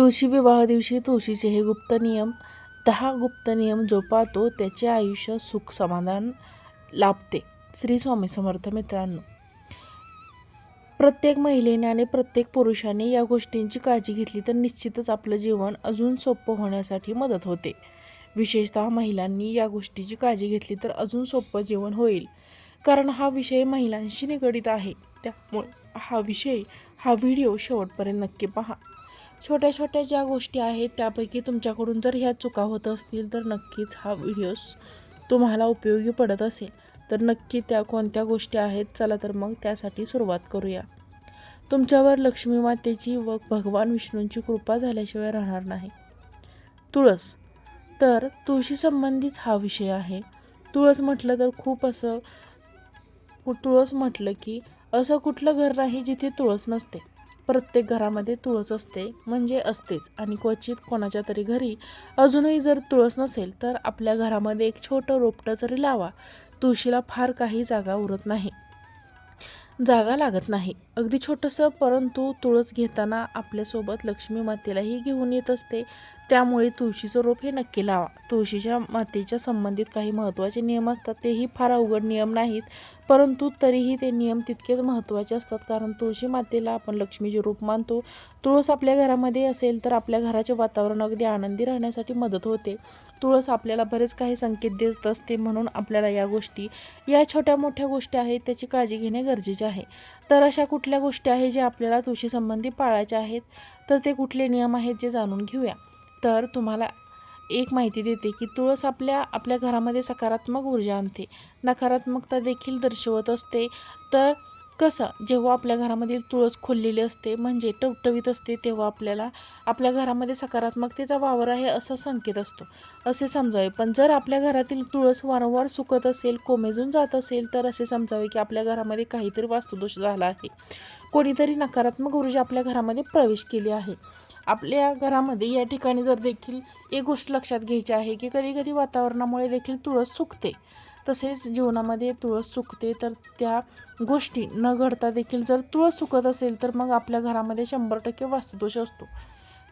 तुळशी विवाह दिवशी तुळशीचे हे गुप्त नियम दहा गुप्त नियम जो पाळतो त्याचे आयुष्य सुख समाधान लाभते. श्री स्वामी समर्थ मित्रांनो प्रत्येक महिलेने आणि प्रत्येक पुरुषाने या गोष्टींची काळजी घेतली तर निश्चितच आपलं जीवन अजून सोपं होण्यासाठी मदत होते. विशेषतः महिलांनी या गोष्टीची काळजी घेतली तर अजून सोपं जीवन होईल. कारण हा विषय महिलांशी निगडित आहे. त्यामुळे हा विषय हा व्हिडिओ शेवटपर्यंत नक्की पहा. छोट्या छोट्या ज्या गोष्टी आहेत त्यापैकी तुमच्याकडून जर ह्या चुका होत असतील तर नक्कीच हा व्हिडिओ तुम्हाला उपयोगी पडत असेल. तर नक्की त्या कोणत्या गोष्टी आहेत चला तर मग त्यासाठी सुरुवात करूया. तुमच्यावर लक्ष्मी मातेची व भगवान विष्णूंची कृपा झाल्याशिवाय राहणार नाही. तुळस. तर तुळशी संबंधीच हा विषय आहे. तुळस म्हटलं तर खूप असं तुळस म्हटलं की असं कुठलं घर नाही जिथे तुळस नसते. प्रत्येक घरामध्ये तुळस असते म्हणजे असतेच. आणि क्वचित कोणाच्या तरी घरी अजूनही जर तुळस नसेल तर आपल्या घरामध्ये एक छोटं रोपटं तरी लावा. तुळशीला फार काही जागा उरत नाही. जागा लागत नाही. अगदी छोटंसं परंतु तुळस घेताना आपल्यासोबत लक्ष्मी मातेलाही घेऊन येत असते. त्यामुळे तुळशीचं रोप हे नक्की लावा. तुळशीच्या मातेच्या संबंधित काही महत्त्वाचे नियम असतात तेही फार अवघड नियम नाहीत. परंतु तरीही ते नियम तितकेच महत्त्वाचे असतात कारण तुळशी मातेला आपण लक्ष्मीचे रूप मानतो. तुळस आपल्या घरामध्ये असेल तर आपल्या घराचे वातावरण अगदी आनंदी राहण्यासाठी मदत होते. तुळस आपल्याला बरेच काही संकेत देत असते म्हणून आपल्याला या गोष्टी या छोट्या मोठ्या गोष्टी आहेत त्याची काळजी घेणे गरजेचे आहे. तर अशा कुठल्या गोष्टी आहेत ज्या आपल्याला तुळशीसंबंधी पाळायच्या आहेत? तर ते कुठले नियम आहेत जे जाणून घेऊया. तर तुम्हाला एक माहिती देते की तुळस आपल्या आपल्या घरामध्ये सकारात्मक ऊर्जा आणते. नकारात्मकता देखील दर्शवत असते. तर कसं जेव्हा आपल्या घरामधील तुळस खोललेली असते म्हणजे टवटवीत असते तेव्हा आपल्याला आपल्या घरामध्ये सकारात्मकतेचा वावर आहे असा संकेत असतो. असे समजावे. पण जर आपल्या घरातील तुळस वारंवार सुकत असेल कोमेजून जात असेल तर असे समजावे की आपल्या घरामध्ये काहीतरी वास्तुदोष झाला आहे. कोणीतरी नकारात्मक ऊर्जा आपल्या घरामध्ये प्रवेश केली आहे. आपल्या घरामध्ये या ठिकाणी जर देखील एक गोष्ट लक्षात घ्यायची आहे की कधी कधी वातावरणामुळे देखील तुळस सुकते. तसेच जीवनामध्ये तुळस सुकते तर त्या गोष्टी न घडता देखील जर तुळस सुकत असेल तर मग आपल्या घरामध्ये शंभर टक्के वास्तुदोष असतो.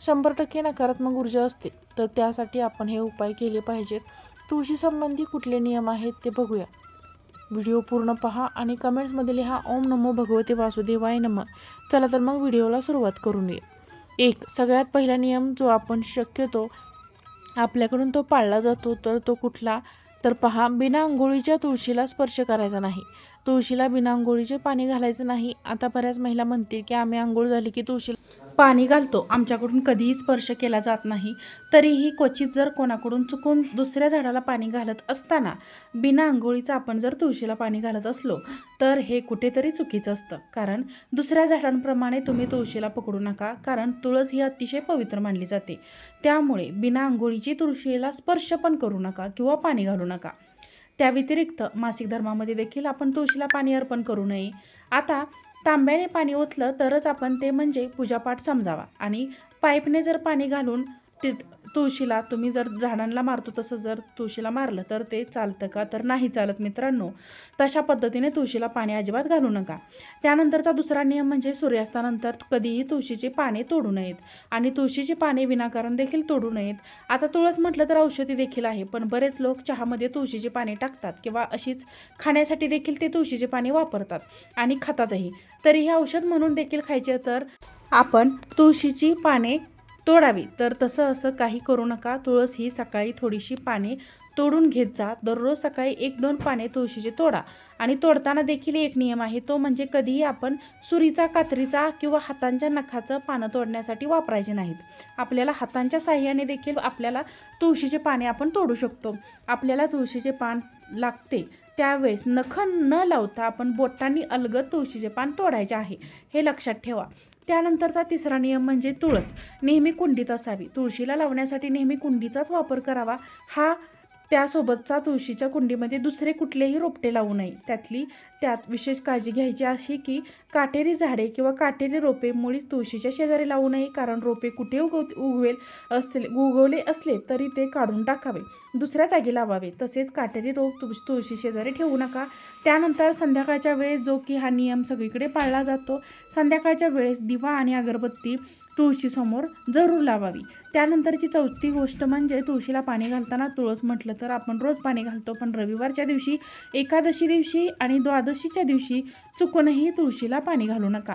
शंभर टक्के नकारात्मक ऊर्जा असते. तर त्यासाठी आपण हे उपाय केले पाहिजेत. तुळशी संबंधी कुठले नियम आहेत ते बघूया. व्हिडिओ पूर्ण पहा आणि कमेंट्समध्ये लिहा ओम नमो भगवते वासुदेवाय नम. चला तर मग व्हिडिओला सुरुवात करून ये एक सगळ्यात पहिला नियम जो आपण शक्यतो आपल्याकडून तो पाळला जातो तर तो कुठला? तर पहा बिना आंघोळीच्या तुळशीला स्पर्श करायचा नाही. तुळशीला बिना आंघोळीचे पाणी घालायचं नाही. आता बऱ्याच महिला म्हणतील की आम्ही आंघोळ झाली की तुळशीला पाणी घालतो. आमच्याकडून कधीही स्पर्श केला जात नाही. तरीही क्वचित जर कोणाकडून चुकून दुसऱ्या झाडाला पाणी घालत असताना बिना आंघोळीचं आपण जर तुळशीला पाणी घालत असलो तर हे कुठेतरी चुकीचं असतं. कारण दुसऱ्या झाडांप्रमाणे तुम्ही तुळशीला पकडू नका. कारण तुळस ही अतिशय पवित्र मानली जाते. त्यामुळे बिना आंघोळीची तुळशीला स्पर्श पण करू नका किंवा पाणी घालू नका. त्या व्यतिरिक्त मासिक धर्मामध्ये देखील आपण तुळशीला पाणी अर्पण करू नये. आता तांब्याने पाणी ओतलं तरच आपण ते म्हणजे पूजापाठ समजावा आणि पाईपने जर पाणी घालून ति तुळशीला तुम्ही जर झाडांना मारतो तसं जर तुळशीला मारलं तर ते चालतं का? तर नाही चालत मित्रांनो. तशा पद्धतीने तुळशीला पाणी अजिबात घालू नका. त्यानंतरचा दुसरा नियम म्हणजे सूर्यास्तानंतर कधीही तुळशीची पाने तोडू नयेत. आणि तुळशीची पाने विनाकारण देखील तोडू नयेत. आता तुळस म्हटलं तर औषधी देखील आहे पण बरेच लोक चहामध्ये तुळशीची पाने टाकतात किंवा अशीच खाण्यासाठी देखील ते तुळशीची पाने वापरतात आणि खातातही. तरी हे औषध म्हणून देखील खायचे तर आपण तुळशीची पाने तोडावी. तर तसं असं काही करू नका. तुळस ही सकाळी थोडीशी पाने तोडून घेत जा. दररोज सकाळी एक दोन पाने तुळशीचे तोडा. आणि तोडताना देखील एक नियम आहे. तो म्हणजे कधीही आपण सुरीचा कात्रीचा किंवा हातांच्या नखाचं पानं तोडण्यासाठी वापरायचे नाहीत. आपल्याला हातांच्या साह्याने देखील आपल्याला तुळशीचे पाने आपण तोडू शकतो. आपल्याला तुळशीचे पान लागते त्यावेळेस नख न लावता आपण बोटांनी अलगद तुळशीचे पान तोडायचे आहे. हे लक्षात ठेवा. त्यानंतरचा तिसरा नियम म्हणजे तुळस. नेहमी कुंडीत असावी. तुळशीला लावण्यासाठी नेहमी कुंडीचाच वापर करावा. हा त्यासोबतचा तुळशीच्या कुंडीमध्ये दुसरे कुठलेही रोपटे लावू नये. त्यातली त्यात विशेष काळजी घ्यायची अशी की काटेरी झाडे किंवा काटेरी रोपे मुळीच तुळशीच्या शेजारी लावू नये कारण रोपे कुठे उगव उगवेल असले उगवले असले तरी ते काढून टाकावे दुसऱ्या जागी लावावे. तसेच काटेरी रोप तुळ तुळशी शेजारी ठेवू नका. त्यानंतर संध्याकाळच्या वेळेस जो की हा नियम सगळीकडे पाळला जातो. संध्याकाळच्या वेळेस दिवा आणि अगरबत्ती तुळशीसमोर जरूर लावावी. त्यानंतरची चौथी गोष्ट म्हणजे तुळशीला पाणी घालताना तुळस म्हटलं तर आपण रोज पाणी घालतो पण रविवारच्या दिवशी एकादशी दिवशी आणि द्वादशीच्या दिवशी चुकूनही तुळशीला पाणी घालू नका.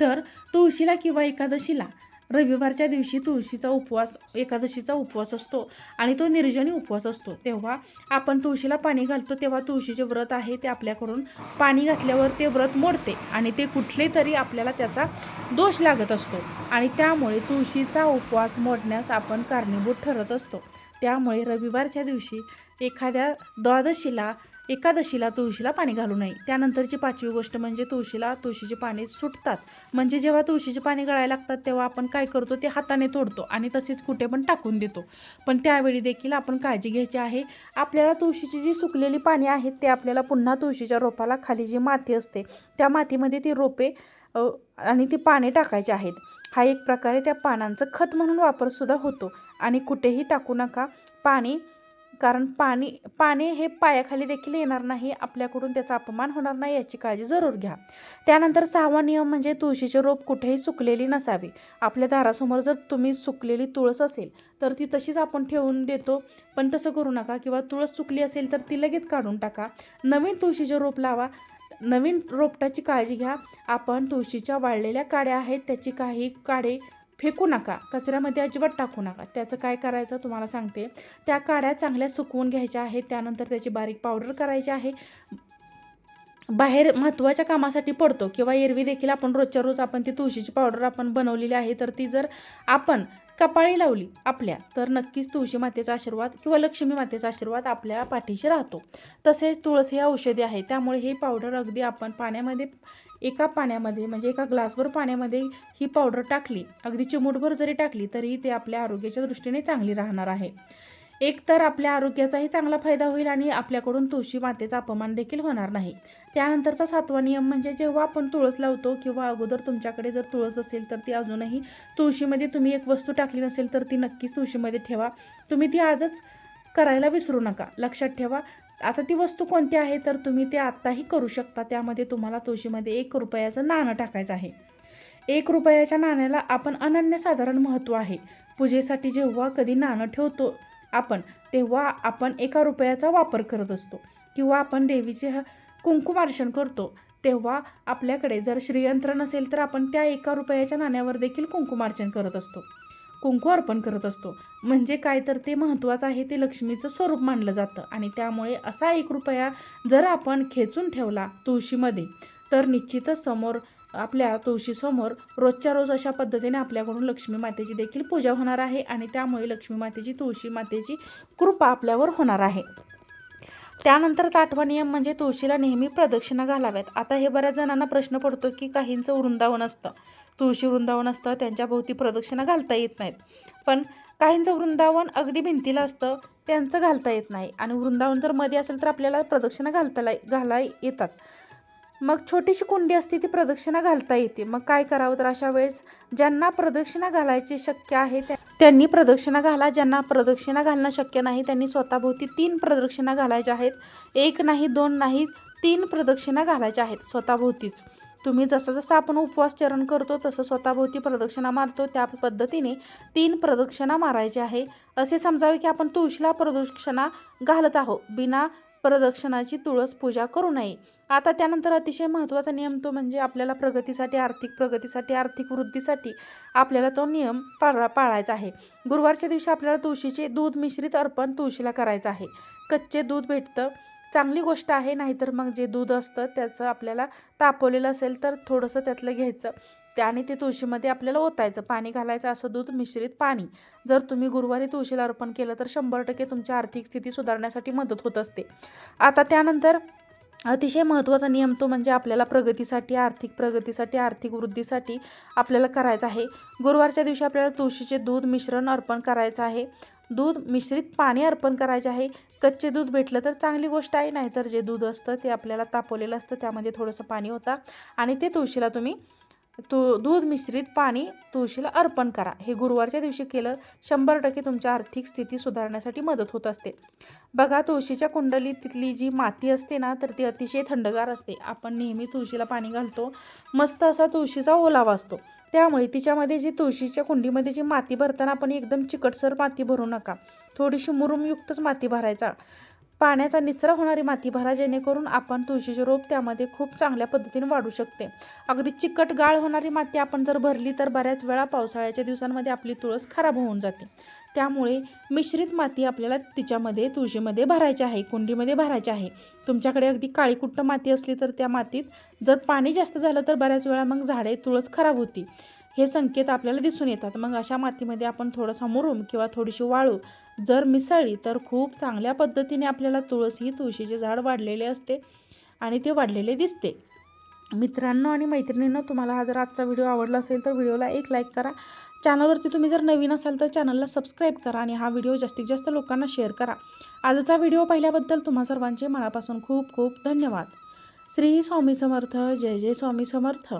तर तुळशीला किंवा एकादशीला रविवारच्या दिवशी तुळशीचा उपवास एकादशीचा उपवास असतो आणि तो निर्जनी उपवास असतो. तेव्हा आपण तुळशीला पाणी घालतो तेव्हा तुळशीचे व्रत आहे ते आपल्याकडून पाणी घातल्यावर ते व्रत मोडते आणि ते कुठले तरी आपल्याला त्याचा दोष लागत असतो. आणि त्यामुळे तुळशीचा उपवास मोडण्यास आपण कारणीभूत ठरत असतो. त्यामुळे रविवारच्या दिवशी एखाद्या द्वादशीला एकादशीला तुळशीला पाणी घालू नये. त्यानंतरची पाचवी गोष्ट म्हणजे तुळशीला तुळशीची पाने सुटतात. म्हणजे जेव्हा तुळशीची पाने गळायला लागतात तेव्हा आपण काय करतो? ते हाताने तोडतो आणि तसेच कुठे पण टाकून देतो. पण त्यावेळी देखील आपण काळजी घ्यायची आहे. आपल्याला तुळशीची जी सुकलेली पाने आहेत ते आपल्याला पुन्हा तुळशीच्या रोपाला खाली जी माती असते त्या मातीमध्ये ती रोपे आणि ती पाने टाकायची आहेत. हा एक प्रकारे त्या पानांचं खत म्हणून वापरसुद्धा होतो. आणि कुठेही टाकू नका. पाणी कारण पाणी पाणी हे पायाखाली देखील येणार नाही आपल्याकडून त्याचा अपमान होणार नाही याची काळजी जरूर घ्या. त्यानंतर सहावा नियम म्हणजे तुळशीचे रोप कुठेही सुकलेली नसावी. आपल्या दारासमोर जर तुम्ही सुकलेली तुळस असेल तर ती तशीच आपण ठेवून देतो. पण तसं करू नका किंवा तुळस सुकली असेल तर ती लगेच काढून टाका. नवीन तुळशीचे रोप लावा. नवीन रोपटाची काळजी घ्या. आपण तुळशीच्या वाळलेल्या काड्या आहेत त्याची काही काडे फेकू नका कचऱ्यामध्ये अजिबात टाकू नका. त्याचं काय करायचं तुम्हाला सांगते. त्या काड्या चांगल्या सुकवून घ्यायच्या आहेत त्यानंतर त्याची बारीक पावडर करायची आहे. बाहेर महत्त्वाच्या कामासाठी पडतो किंवा एरवी देखील आपण रोजच्या रोज आपण ती तुळशीची पावडर आपण बनवलेली आहे तर ती जर आपण कपाळी लावली आपल्या. तर नक्कीच तुळशी मातेचा आशीर्वाद किंवा लक्ष्मी मातेचा आशीर्वाद आपल्या पाठीशी राहतो. तसेच तुळस हे औषधी आहे. त्यामुळे ही पावडर अगदी आपण पाण्यामध्ये एका पाण्यामध्ये म्हणजे एका ग्लासभर पाण्यामध्ये ही पावडर टाकली. अगदी चिमूटभर जरी टाकली तरी ते आपल्या आरोग्याच्या दृष्टीने चांगली राहणार आहे. एक तर आपल्या आरोग्याचाही चांगला फायदा होईल आणि आपल्याकडून तुळशी मातेचा अपमान देखील होणार नाही. त्यानंतरचा सातवा नियम म्हणजे जेव्हा आपण तुळस लावतो किंवा अगोदर तुमच्याकडे जर तुळस असेल तर ती अजूनही तुळशीमध्ये तुम्ही एक वस्तू टाकली नसेल तर ती नक्कीच तुळशीमध्ये ठेवा. तुम्ही ती आजच करायला विसरू नका. लक्षात ठेवा. आता ती वस्तू कोणती आहे तर तुम्ही ते आत्ताही करू शकता. त्यामध्ये तुम्हाला तुळशीमध्ये एक रुपयाचं नाणं टाकायचं आहे. एक रुपयाच्या नाण्याला आपण अनन्यसाधारण महत्त्व आहे. पूजेसाठी जेव्हा कधी नाणं ठेवतो आपण तेव्हा आपण एका रुपयाचा वापर करत असतो. किंवा आपण देवीचे ह- कुंकुमार्चन करतो तेव्हा आपल्याकडे जर श्रीयंत्र नसेल तर आपण त्या एका रुपयाच्या नाण्यावर देखील कुंकुमार्चन करत असतो. कुंकू अर्पण करत असतो. म्हणजे काय तर ते महत्त्वाचं आहे ते लक्ष्मीचं स्वरूप मानलं जातं. आणि त्यामुळे असा एक रुपया जर आपण खेचून ठेवला तुळशीमध्ये तर निश्चितच समोर आपल्या तुळशीसमोर रोजच्या रोज अशा पद्धतीने आपल्याकडून लक्ष्मी मातेची देखील पूजा होणार आहे आणि त्यामुळे लक्ष्मी मातेची तुळशी मातेची कृपा आपल्यावर होणार आहे. त्यानंतरच आठवा नियम म्हणजे तुळशीला नेहमी प्रदक्षिणा घालाव्यात. आता हे बऱ्याच जणांना प्रश्न पडतो की काहींचं वृंदावन असतं. तुळशी वृंदावन असतं त्यांच्या भोवती प्रदक्षिणा घालता येत नाहीत. पण काहींचं वृंदावन अगदी भिंतीला असतं त्यांचं घालता येत नाही. आणि वृंदावन जर मध्ये असेल तर आपल्याला प्रदक्षिणा घालता घाला येतात. मग छोटीशी कुंडी असते ती प्रदक्षिणा घालता येते. मग काय करावं तर अशा वेळेस ज्यांना प्रदक्षिणा घालायची शक्य आहे त्यांनी प्रदक्षिणा घाला. ज्यांना प्रदक्षिणा घालणं शक्य नाही त्यांनी स्वतःभोवती तीन प्रदक्षिणा घालायच्या आहेत. एक नाही दोन नाही तीन प्रदक्षिणा घालायच्या आहेत स्वतःभोवतीच. तुम्ही जसं जसं आपण उपवास चरण करतो तसं स्वतःभोवती प्रदक्षिणा मारतो. त्या पद्धतीने तीन प्रदक्षिणा मारायची आहे. असे समजावे की आपण तुळशीला प्रदक्षिणा घालत आहोत. बिना प्रदक्षिणाची तुळस पूजा करू नये. आता त्यानंतर अतिशय महत्त्वाचा नियम तो म्हणजे आपल्याला प्रगतीसाठी आर्थिक प्रगतीसाठी आर्थिक वृद्धीसाठी आपल्याला तो नियम पाळा पाळायचा आहे. गुरुवारच्या दिवशी आपल्याला तुळशीचे दूध मिश्रित अर्पण तुळशीला करायचं आहे. कच्चे दूध भेटतं. चांगली गोष्ट आहे नाहीतर मग जे दूध असतं त्याचं आपल्याला तापवलेलं असेल तर थोडंसं त्यातलं घ्यायचं. त्याने ते तुळशीमध्ये आपल्याला ओतायचं. पाणी घालायचं असं दूध मिश्रित पाणी. जर तुम्ही गुरुवारी तुळशीला अर्पण केलं तर शंभर टक्के तुमची आर्थिक स्थिती सुधारण्यासाठी मदत होत असते. आता त्यानंतर अतिशय महत्त्वाचा नियम तो म्हणजे आपल्याला प्रगतीसाठी आर्थिक प्रगतीसाठी आर्थिक वृद्धीसाठी आपल्याला करायचं आहे. गुरुवारच्या दिवशी आपल्याला तुळशीचे दूध मिश्रण अर्पण करायचं आहे. दूध मिश्रित पाणी अर्पण करायचे आहे. कच्चे दूध भेटलं तर चांगली गोष्ट आहे नाहीतर जे दूध असतं ते आपल्याला तापवलेलं असतं त्यामध्ये थोडंसं पाणी होता आणि ते तुळशीला तुम्ही तू दूध मिश्रित पाणी तुळशीला अर्पण करा. हे गुरुवारच्या दिवशी केलं शंभर टक्के तुमच्या आर्थिक स्थिती सुधारण्यासाठी मदत होत असते. बघा तुळशीच्या कुंडलीत तिथली जी माती असते ना तर ती अतिशय थंडगार असते. आपण नेहमी तुळशीला पाणी घालतो. मस्त असा तुळशीचा ओलावा असतो त्यामुळे तिच्यामध्ये जी तुळशीच्या कुंडीमध्ये जी माती भरताना आपण एकदम चिकटसर माती भरू नका. थोडीशी मुरुमयुक्तच माती भरायचा. पाण्याचा निचरा होणारी माती भरा जेणेकरून आपण तुळशीचे रोप त्यामध्ये खूप चांगल्या पद्धतीने वाढू शकते. अगदी चिकट गाळ होणारी माती आपण जर भरली तर बऱ्याच वेळा पावसाळ्याच्या दिवसांमध्ये आपली तुळस खराब होऊन जाते. त्यामुळे मिश्रित माती आपल्याला तिच्यामध्ये तुळशीमध्ये भरायची आहे कुंडीमध्ये भरायची आहे. तुमच्याकडे अगदी काळीकुट्ट माती असली तर त्या मातीत जर पाणी जास्त झालं तर बऱ्याच वेळा मग झाडे तुळस खराब होती. हे संकेत आपल्याला दिसून येतात. मग अशा मातीमध्ये आपण थोडासा मुरूम किंवा थोडीशी वाळू जर मिसळली तर खूप चांगल्या पद्धतीने आपल्याला तुळस ही तुळशीचे झाड वाढलेले असते आणि ते वाढलेले दिसते. मित्रांनो आणि मैत्रिणींनो तुम्हाला हा जर आजचा व्हिडिओ आवडला असेल तर व्हिडिओला एक लाईक करा. चॅनलवरती तुम्ही जर नवीन असाल तर चॅनलला सबस्क्राईब करा आणि हा व्हिडिओ जास्तीत जास्त लोकांना शेअर करा. आजचा व्हिडिओ पाहिल्याबद्दल तुम्हा सर्वांचे मनापासून खूप खूप धन्यवाद. श्री स्वामी समर्थ जय जय स्वामी समर्थ.